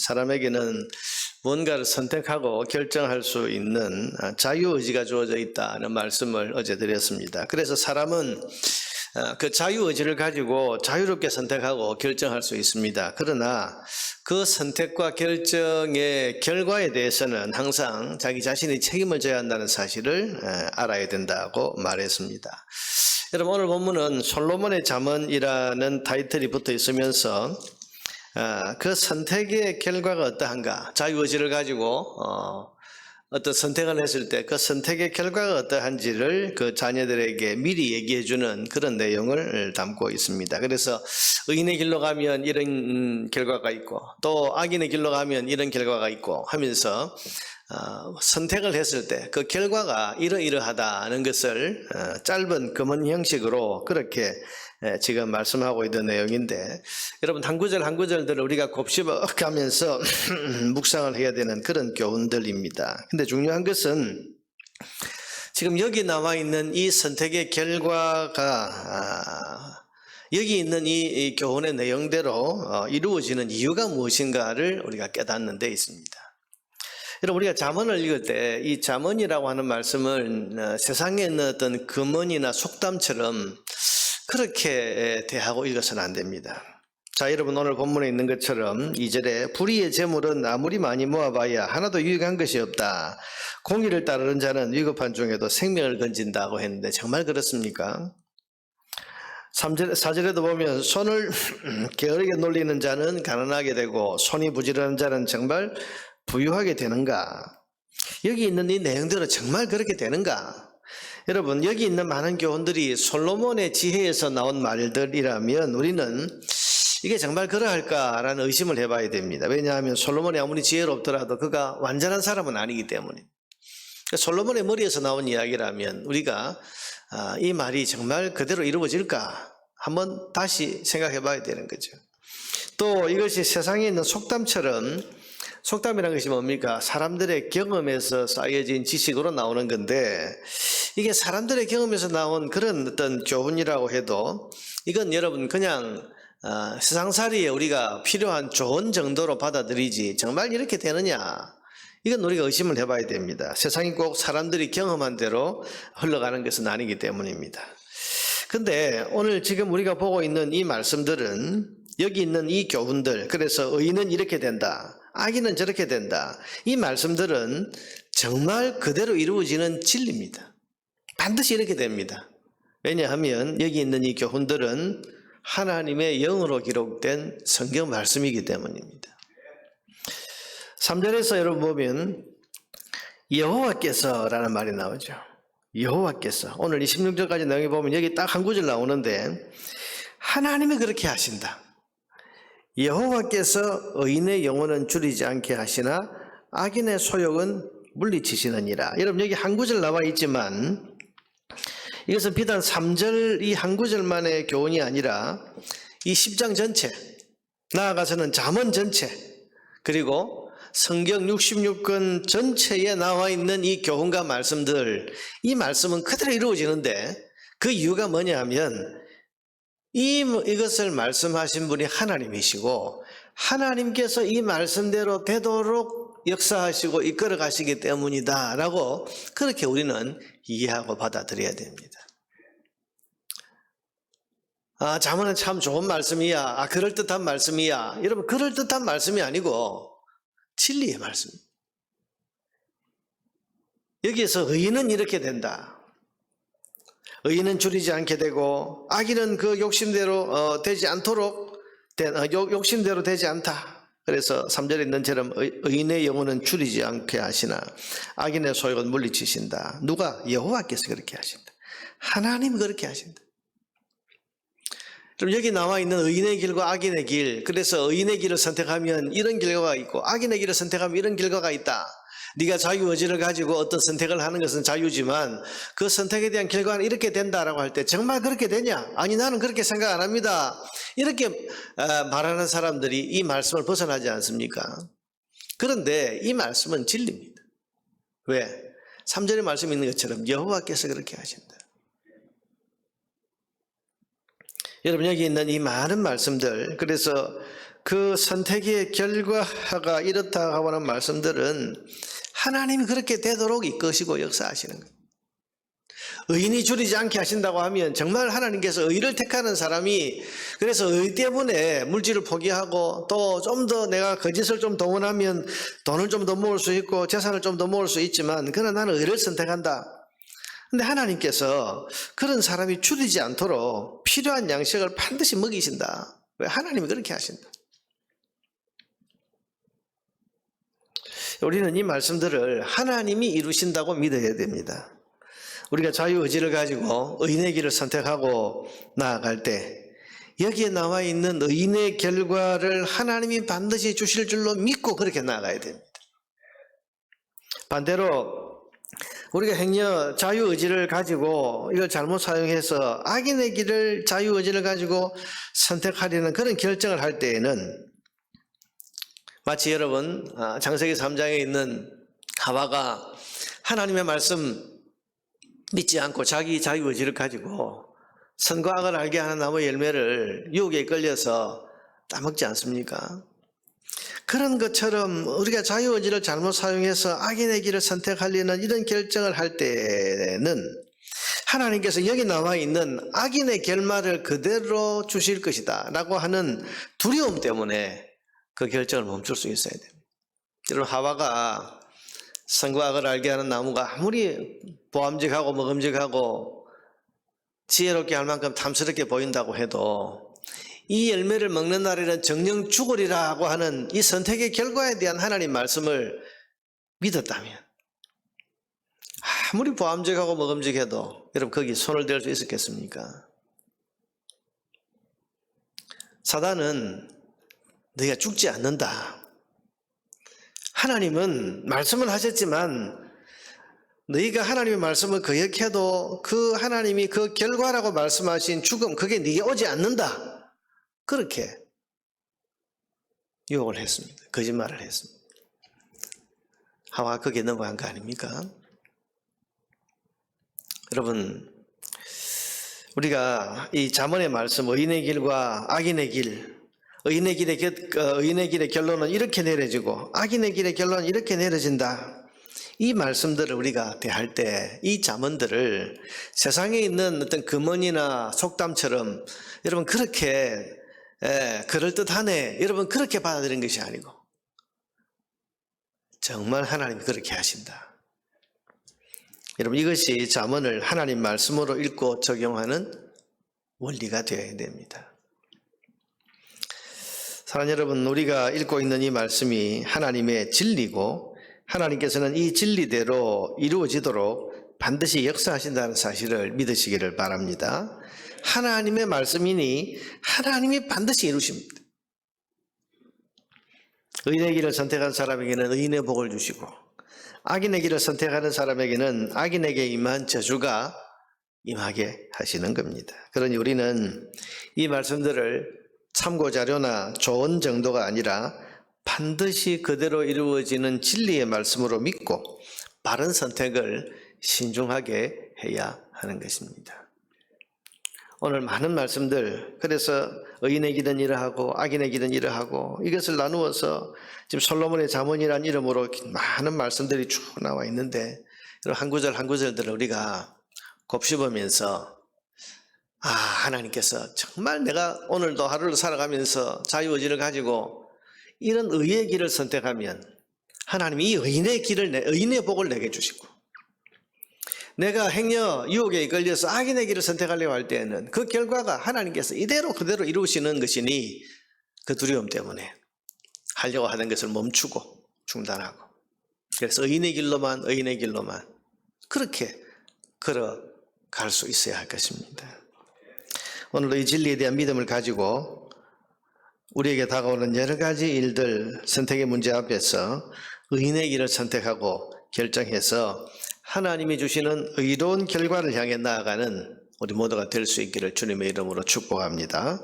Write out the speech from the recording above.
사람에게는 뭔가를 선택하고 결정할 수 있는 아, 자유의지가 주어져 있다는 말씀을 어제 드렸습니다. 그래서 사람은 아, 그 자유의지를 가지고 자유롭게 선택하고 결정할 수 있습니다. 그러나 그 선택과 결정의 결과에 대해서는 항상 자기 자신이 책임을 져야 한다는 사실을 에, 알아야 된다고 말했습니다. 여러분 오늘 본문은 솔로몬의 잠언이라는 타이틀이 붙어 있으면서 아, 그 선택의 결과가 어떠한가 자유의지를 가지고 어, 어떤 선택을 했을 때 그 선택의 결과가 어떠한지를 그 자녀들에게 미리 얘기해 주는 그런 내용을 담고 있습니다. 그래서 의인의 길로 가면 이런 음, 결과가 있고 또 악인의 길로 가면 이런 결과가 있고 하면서 어, 선택을 했을 때 그 결과가 이러이러하다는 것을 어, 짧은 금은 형식으로 그렇게 에, 지금 말씀하고 있는 내용인데 여러분 한 구절 한 구절들을 우리가 곱씹어 가면서 묵상을 해야 되는 그런 교훈들입니다. 근데 중요한 것은 지금 여기 나와 있는 이 선택의 결과가 아, 여기 있는 이, 이 교훈의 내용대로 어, 이루어지는 이유가 무엇인가를 우리가 깨닫는 데 있습니다. 여러분 우리가 잠언을 읽을 때 이 잠언이라고 하는 말씀을 어, 세상에 있는 어떤 금언이나 속담처럼 그렇게 대하고 읽어서는 안 됩니다. 자 여러분 오늘 본문에 있는 것처럼 이절에 불의의 재물은 아무리 많이 모아봐야 하나도 유익한 것이 없다. 공의를 따르는 자는 위급한 중에도 생명을 건진다고 했는데 정말 그렇습니까? 3절, 4절에도 보면 손을 게으르게 놀리는 자는 가난하게 되고 손이 부지런한 자는 정말 부유하게 되는가? 여기 있는 이 내용들은 정말 그렇게 되는가? 여러분 여기 있는 많은 교훈들이 솔로몬의 지혜에서 나온 말들이라면 우리는 이게 정말 그러할까라는 의심을 해봐야 됩니다. 왜냐하면 솔로몬이 아무리 지혜롭더라도 그가 완전한 사람은 아니기 때문에 솔로몬의 머리에서 나온 이야기라면 우리가 아, 이 말이 정말 그대로 이루어질까 한번 다시 생각해 봐야 되는 거죠. 또 이것이 세상에 있는 속담처럼 속담이라는 것이 뭡니까? 사람들의 경험에서 쌓여진 지식으로 나오는 건데 이게 사람들의 경험에서 나온 그런 어떤 교훈이라고 해도 이건 여러분 그냥 어, 세상살이에 우리가 필요한 좋은 정도로 받아들이지 정말 이렇게 되느냐 이건 우리가 의심을 해봐야 됩니다. 세상이 꼭 사람들이 경험한 대로 흘러가는 것은 아니기 때문입니다. 근데 오늘 지금 우리가 보고 있는 이 말씀들은 여기 있는 이 교훈들 그래서 의인은 이렇게 된다. 악인은 저렇게 된다. 이 말씀들은 정말 그대로 이루어지는 진리입니다. 반드시 이렇게 됩니다. 왜냐하면 여기 있는 이 교훈들은 하나님의 영으로 기록된 성경 말씀이기 때문입니다. 3절에서 여러분 보면 여호와께서라는 말이 나오죠. 여호와께서 오늘 26절까지 내용에 보면 여기 딱 한 구절 나오는데 하나님이 그렇게 하신다. 여호와께서 의인의 영혼은 줄이지 않게 하시나 악인의 소욕은 물리치시느니라. 여러분 여기 한 구절 나와 있지만 이것은 비단 3절 이 한 구절만의 교훈이 아니라 이 10장 전체 나아가서는 잠언 전체 그리고 성경 66권 전체에 나와 있는 이 교훈과 말씀들 이 말씀은 그대로 이루어지는데 그 이유가 뭐냐 하면 이 이것을 말씀하신 분이 하나님이시고 하나님께서 이 말씀대로 되도록 역사하시고 이끌어 가시기 때문이다 라고 그렇게 우리는 이해하고 받아들여야 됩니다. 아, 자문은 참 좋은 말씀이야. 아, 그럴듯한 말씀이야. 여러분, 그럴듯한 말씀이 아니고 진리의 말씀. 여기에서 의인은 이렇게 된다. 의인은 줄이지 않게 되고 악인은 그 욕심대로 어, 되지 않도록 된, 어, 욕- 욕심대로 되지 않다. 그래서 3절에 있는 처럼 의- 의인의 영혼은 줄이지 않게 하시나 악인의 소욕은 물리치신다. 누가? 여호와께서 그렇게 하신다. 하나님이 그렇게 하신다. 그럼 여기 나와 있는 의인의 길과 악인의 길. 그래서 의인의 길을 선택하면 이런 결과가 있고 악인의 길을 선택하면 이런 결과가 있다. 네가 자유 의지를 가지고 어떤 선택을 하는 것은 자유지만 그 선택에 대한 결과는 이렇게 된다라고 할 때 정말 그렇게 되냐? 아니 나는 그렇게 생각 안 합니다. 이렇게 어, 말하는 사람들이 이 말씀을 벗어나지 않습니까? 그런데 이 말씀은 진리입니다. 왜? 3절의 말씀이 있는 것처럼 여호와께서 그렇게 하신다. 여러분 여기 있는 이 많은 말씀들 그래서 그 선택의 결과가 이렇다 하는 말씀들은 하나님이 그렇게 되도록 이끄시고 역사하시는 거예요. 의인이 줄이지 않게 하신다고 하면 정말 하나님께서 의를 택하는 사람이 그래서 의 때문에 물질을 포기하고 또 좀 더 내가 거짓을 좀 동원하면 돈을 좀 더 모을 수 있고 재산을 좀 더 모을 수 있지만 그러나 나는 의를 선택한다. 근데 하나님께서 그런 사람이 줄이지 않도록 필요한 양식을 반드시 먹이신다. 왜 하나님이 그렇게 하신다. 우리는 이 말씀들을 하나님이 이루신다고 믿어야 됩니다. 우리가 자유의지를 가지고 의인의 길을 선택하고 나아갈 때 여기에 나와 있는 의인의 결과를 하나님이 반드시 주실 줄로 믿고 그렇게 나아가야 됩니다. 반대로 우리가 행여 자유의지를 가지고 이걸 잘못 사용해서 악인의 길을 자유의지를 가지고 선택하려는 그런 결정을 할 때에는 마치 여러분 아, 장세기 3장에 있는 하와가 하나님의 말씀 믿지 않고 자기 자유의지를 가지고 선과 악을 알게 하는 나무 열매를 유혹에 끌려서 따먹지 않습니까? 그런 것처럼 우리가 자유의지를 잘못 사용해서 악인의 길을 선택하려는 이런 결정을 할 때는 하나님께서 여기 나와 있는 악인의 결말을 그대로 주실 것이다 라고 하는 두려움 때문에 그 결정을 멈출 수 있어야 됩니다. 여러분 하와가 선과 악을 알게 하는 나무가 아무리 보암직하고 먹음직하고 지혜롭게 할 만큼 탐스럽게 보인다고 해도 이 열매를 먹는 날에는 정령 죽으리라고 하는 이 선택의 결과에 대한 하나님 말씀을 믿었다면 아무리 보암직하고 먹음직해도 여러분 거기 손을 댈 수 있었겠습니까? 사단은 너희가 죽지 않는다. 하나님은 말씀을 하셨지만 너희가 하나님의 말씀을 거역해도 그 하나님이 그 결과라고 말씀하신 죽음 그게 네게 오지 않는다. 그렇게 유혹을 했습니다. 거짓말을 했습니다. 하와 거기에 넘어간 거 아닙니까? 여러분 우리가 이 자문의 말씀 의인의 길과 악인의 길 의인의 길의, 결- 어, 의인의 길의 결론은 이렇게 내려지고 악인의 길의 결론은 이렇게 내려진다. 이 말씀들을 우리가 대할 때 이 자문들을 세상에 있는 어떤 금언이나 속담처럼 여러분 그렇게 예, 그럴듯하네 여러분 그렇게 받아들인 것이 아니고 정말 하나님이 그렇게 하신다. 여러분 이것이 자문을 하나님 말씀으로 읽고 적용하는 원리가 되어야 됩니다. 사랑 여러분, 우리가 읽고 있는 이 말씀이 하나님의 진리고 하나님께서는 이 진리대로 이루어지도록 반드시 역사하신다는 사실을 믿으시기를 바랍니다. 하나님의 말씀이니 하나님이 반드시 이루십니다. 의인의 길을 선택한 사람에게는 의인의 복을 주시고 악인의 길을 선택하는 사람에게는 악인에게 임한 저주가 임하게 하시는 겁니다. 그러니 우리는 이 말씀들을 참고 자료나 좋은 정도가 아니라 반드시 그대로 이루어지는 진리의 말씀으로 믿고 바른 선택을 신중하게 해야 하는 것입니다. 오늘 많은 말씀들 그래서 의인의 길은 이러하고 악인의 길은 이러하고 이것을 나누어서 지금 솔로몬의 자문이라는 이름으로 많은 말씀들이 쭉 나와 있는데 한 구절 한 구절들을 우리가 곱씹으면서 아 하나님께서 정말 내가 오늘도 하루를 살아가면서 자유의지를 가지고 이런 의의 길을 선택하면 하나님이 이 의인의 길을 내, 의인의 복을 내게 주시고 내가 행여 유혹에 걸려서 악인의 길을 선택하려고 할 때에는 그 결과가 하나님께서 이대로 그대로 이루시는 것이니 그 두려움 때문에 하려고 하는 것을 멈추고 중단하고 그래서 의인의 길로만 의인의 길로만 그렇게 걸어갈 수 있어야 할 것입니다. 오늘도 이 진리에 대한 믿음을 가지고 우리에게 다가오는 여러 가지 일들 선택의 문제 앞에서 의인의 길을 선택하고 결정해서 하나님이 주시는 의로운 결과를 향해 나아가는 우리 모두가 될 수 있기를 주님의 이름으로 축복합니다.